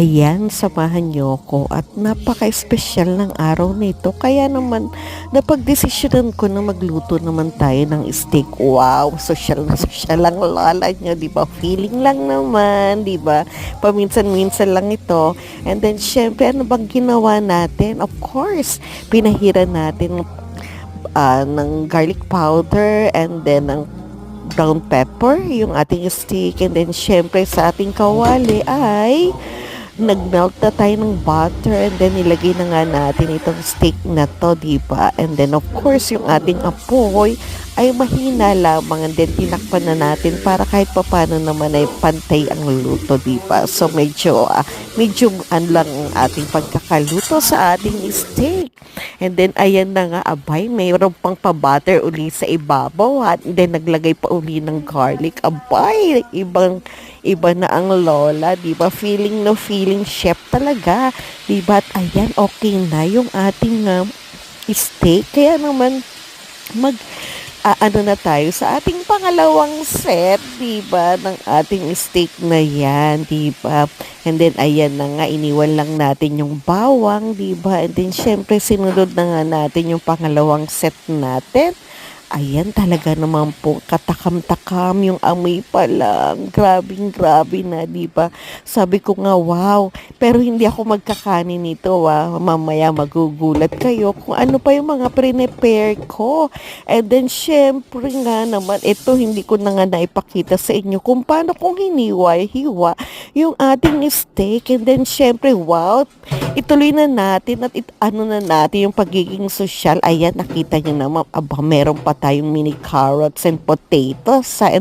Ayan, samahan niyo ko at napaka-espesyal ng araw nito. Kaya naman, napagdesisyonan ko na magluto naman tayo ng steak. Wow, social na social lang lola niyo, di ba? Feeling lang naman, di ba? Paminsan-minsan lang ito. And then, syempre, ano bang ginawa natin? Of course, pinahiran natin ah, ng garlic powder and then ng brown pepper, yung ating steak. And then, syempre, sa ating kawali ay nag-melt na tayo ng butter and then nilagay na nga natin itong steak na to, di ba? And then of course, yung ating apoy ay mahina lamang and then tinakpan na natin para kahit papano naman ay pantay ang luto, di ba? So medyo, ah, medyo an lang ang ating pagkakaluto sa ating steak. And then ayan na nga, abay, mayroon pang pa-butter uli sa ibabaw at then naglagay pa uli ng garlic. Abay, ibang iba na ang lola, di ba? Feeling no feeling chef talaga, di ba? At ayan, okay na yung ating um, steak. Kaya naman, mag, ah, ano na tayo sa ating pangalawang set, di ba, ng ating steak na yan, di ba? And then, ayan na nga, iniwan lang natin yung bawang, di ba? And then, syempre, sinunod na nga natin yung pangalawang set natin. Ayan talaga naman po, katakam-takam yung amoy pa lang. Grabing grabe na, di ba? Sabi ko nga, wow. Pero hindi ako magkakanin nito, ah. Mamaya magugulat kayo kung ano pa yung mga prepare ko. And then, syempre nga naman, ito hindi ko na nga naipakita sa inyo kung paano kung hiniwa-hiwa yung ating steak. And then, syempre, wow, ituloy na natin at it, ano na natin yung pagiging social. Ayan, nakita niyo naman, aba, meron pa tayong mini carrots and potatoes sa